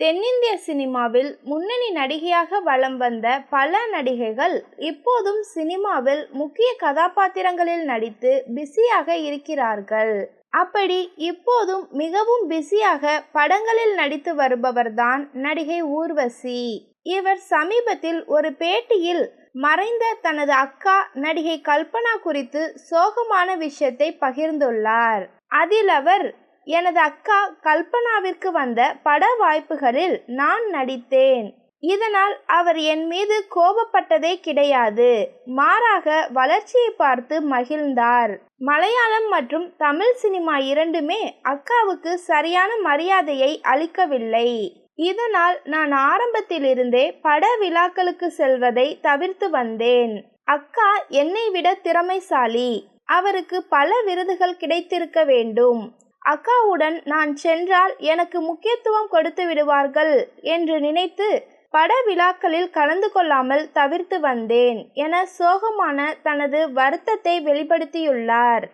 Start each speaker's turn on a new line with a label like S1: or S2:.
S1: தென்னிந்திய சினிமாவில் முன்னணி நடிகையாக வலம் வந்த பல நடிகைகள் இப்போதும் சினிமாவில் முக்கிய கதாபாத்திரங்களில் நடித்து பிஸியாக இருக்கிறார்கள். அப்படி இப்போதும் மிகவும் பிஸியாக படங்களில் நடித்து வருபவர்தான் நடிகை ஊர்வசி. இவர் சமீபத்தில் ஒரு பேட்டியில் மறைந்த தனது அக்கா நடிகை கல்பனா குறித்து சோகமான விஷயத்தை பகிர்ந்துள்ளார். அதில் அவர் எனது அக்கா கல்பனாவிற்கு வந்த பட வாய்ப்புகளில் நான் நடித்தேன். இதனால் அவர் என் மீது கோபப்பட்டதே கிடையாது. மாறாக வளர்ச்சியை பார்த்து மகிழ்ந்தார். மலையாளம் மற்றும் தமிழ் சினிமா இரண்டுமே அக்காவுக்கு சரியான மரியாதையை அளிக்கவில்லை. இதனால் நான் ஆரம்பத்திலிருந்தே பட விழாக்களுக்கு செல்வதை தவிர்த்து வந்தேன். அக்கா என்னை விட திறமைசாலி. அவருக்கு பல விருதுகள் கிடைத்திருக்க வேண்டும். அக்காவுடன் நான் சென்றால் எனக்கு முக்கியத்துவம் கொடுத்து விடுவார்கள் என்று நினைத்து பட விழாக்களில் கலந்து கொள்ளாமல் தவிர்த்து வந்தேன் என சோகமான தனது வருத்தத்தை வெளிப்படுத்தியுள்ளார்.